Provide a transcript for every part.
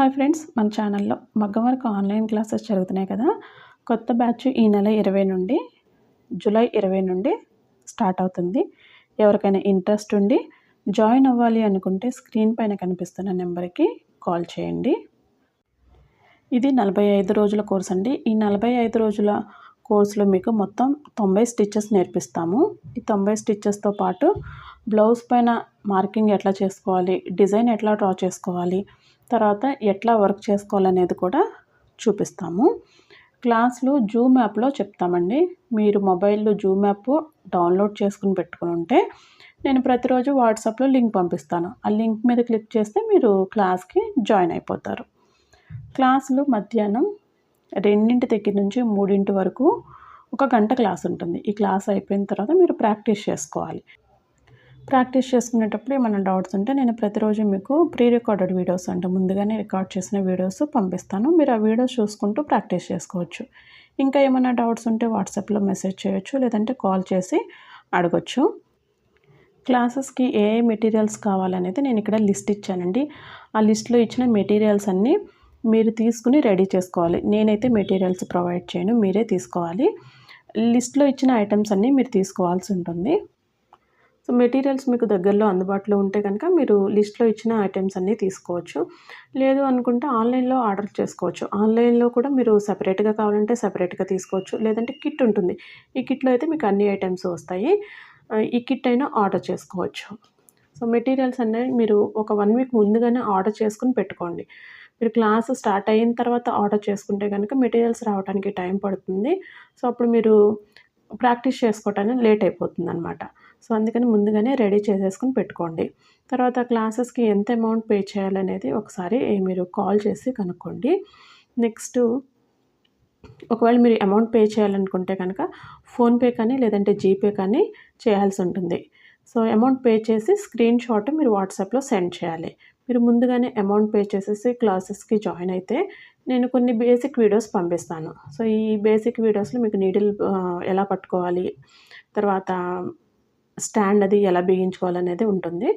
Hi friends మన ఛానల్లో మగ్గం వరకు ఆన్లైన్ క్లాసెస్ జరుగుతున్నాయి కదా. కొత్త బ్యాచ్ ఈ నెల ఇరవై నుండి జూలై ఇరవై నుండి స్టార్ట్ అవుతుంది. ఎవరికైనా ఇంట్రెస్ట్ ఉండి జాయిన్ అవ్వాలి అనుకుంటే స్క్రీన్ పైన కనిపిస్తున్న నెంబర్కి కాల్ చేయండి. ఇది నలభై ఐదు రోజుల కోర్స్ అండి. ఈ నలభై ఐదు రోజుల కోర్సులో మీకు మొత్తం తొంభై స్టిచ్చెస్ నేర్పిస్తాము. ఈ తొంభై స్టిచ్చెస్తో పాటు బ్లౌజ్ పైన మార్కింగ్ ఎట్లా చేసుకోవాలి డిజైన్ ఎట్లా డ్రా చేసుకోవాలి తర్వాత ఎట్లా వర్క్ చేసుకోవాలనేది కూడా చూపిస్తాము. క్లాస్లో జూమ్ యాప్లో చెప్తామండి. మీరు మొబైల్లో జూమ్ యాప్ డౌన్లోడ్ చేసుకుని పెట్టుకుని ఉంటే నేను ప్రతిరోజు వాట్సాప్లో లింక్ పంపిస్తాను. ఆ లింక్ మీద క్లిక్ చేస్తే మీరు క్లాస్కి జాయిన్ అయిపోతారు. క్లాసులు మధ్యాహ్నం రెండింటి దగ్గర నుంచి మూడింటి వరకు ఒక గంట క్లాస్ ఉంటుంది. ఈ క్లాస్ అయిపోయిన తర్వాత మీరు ప్రాక్టీస్ చేసుకోవాలి. ప్రాక్టీస్ చేసుకునేటప్పుడు ఏమైనా డౌట్స్ ఉంటే నేను ప్రతిరోజు మీకు ప్రీ రికార్డెడ్ వీడియోస్ అంటే ముందుగానే రికార్డ్ చేసిన వీడియోస్ పంపిస్తాను. మీరు ఆ వీడియోస్ చూసుకుంటూ ప్రాక్టీస్ చేసుకోవచ్చు. ఇంకా ఏమైనా డౌట్స్ ఉంటే వాట్సాప్లో మెసేజ్ చేయొచ్చు లేదంటే కాల్ చేసి అడగొచ్చు. క్లాసెస్కి ఏ ఏ మెటీరియల్స్ కావాలనేది నేను ఇక్కడ లిస్ట్ ఇచ్చానండి. ఆ లిస్ట్లో ఇచ్చిన మెటీరియల్స్ అన్నీ మీరు తీసుకుని రెడీ చేసుకోవాలి. నేనైతే మెటీరియల్స్ ప్రొవైడ్ చేయను మీరే తీసుకోవాలి. లిస్ట్లో ఇచ్చిన ఐటమ్స్ అన్నీ మీరు తీసుకోవాల్సి ఉంటుంది. సో మెటీరియల్స్ మీకు దగ్గరలో అందుబాటులో ఉంటే కనుక మీరు లిస్ట్లో ఇచ్చిన ఐటమ్స్ అన్నీ తీసుకోవచ్చు. లేదు అనుకుంటే ఆన్లైన్లో ఆర్డర్ చేసుకోవచ్చు. ఆన్లైన్లో కూడా మీరు సపరేట్గా కావాలంటే సపరేట్గా తీసుకోవచ్చు. లేదంటే కిట్ ఉంటుంది. ఈ కిట్లో అయితే మీకు అన్ని ఐటమ్స్ వస్తాయి. ఈ కిట్ అయినా ఆర్డర్ చేసుకోవచ్చు. సో మెటీరియల్స్ అనేవి మీరు ఒక వన్ వీక్ ముందుగానే ఆర్డర్ చేసుకుని పెట్టుకోండి. మీరు క్లాస్ స్టార్ట్ అయిన తర్వాత ఆర్డర్ చేసుకుంటే కనుక మెటీరియల్స్ రావడానికి టైం పడుతుంది. సో అప్పుడు మీరు ప్రాక్టీస్ చేసుకోవటానికి లేట్ అయిపోతుంది అనమాట సో అందుకని ముందుగానే రెడీ చేసేసుకుని పెట్టుకోండి. తర్వాత క్లాసెస్కి ఎంత అమౌంట్ పే చేయాలనేది ఒకసారి మీరు కాల్ చేసి కనుక్కోండి. నెక్స్ట్ ఒకవేళ మీరు అమౌంట్ పే చేయాలనుకుంటే కనుక ఫోన్పే కానీ లేదంటే జీపే కానీ చేయాల్సి ఉంటుంది. సో అమౌంట్ పే చేసి స్క్రీన్ షాట్ మీరు వాట్సాప్లో సెండ్ చేయాలి. మీరు ముందుగానే అమౌంట్ పే చేసేసి క్లాసెస్కి జాయిన్ అయితే నేను కొన్ని బేసిక్ వీడియోస్ పంపిస్తాను. సో ఈ బేసిక్ వీడియోస్లో మీకు నీడిల్ ఎలా పట్టుకోవాలి తర్వాత స్టాండ్ అది ఎలా బిగించుకోవాలనేది ఉంటుంది.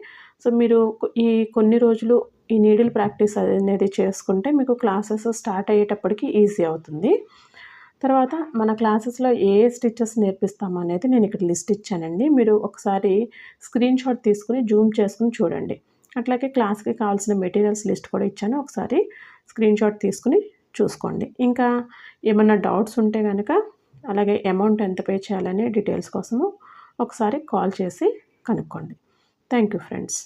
సో మీరు ఈ కొన్ని రోజులు ఈ నీడిల్ ప్రాక్టీస్ అనేది చేసుకుంటే మీకు క్లాసెస్ స్టార్ట్ అయ్యేటప్పటికి ఈజీ అవుతుంది. తర్వాత మన క్లాసెస్లో ఏ స్టిచ్చెస్ నేర్పిస్తాము అనేది నేను ఇక్కడ లిస్ట్ ఇచ్చానండి. మీరు ఒకసారి స్క్రీన్ షాట్ తీసుకుని జూమ్ చేసుకుని చూడండి. అట్లాగే క్లాస్కి కావాల్సిన మెటీరియల్స్ లిస్ట్ కూడా ఇచ్చాను. ఒకసారి స్క్రీన్ షాట్ తీసుకుని చూసుకోండి. ఇంకా ఏమన్నా డౌట్స్ ఉంటే కనుక అలాగే అమౌంట్ ఎంత పే చేయాలనే డీటెయిల్స్ కోసము ఒకసారి కాల్ చేసి కనుక్కోండి. Thank you friends.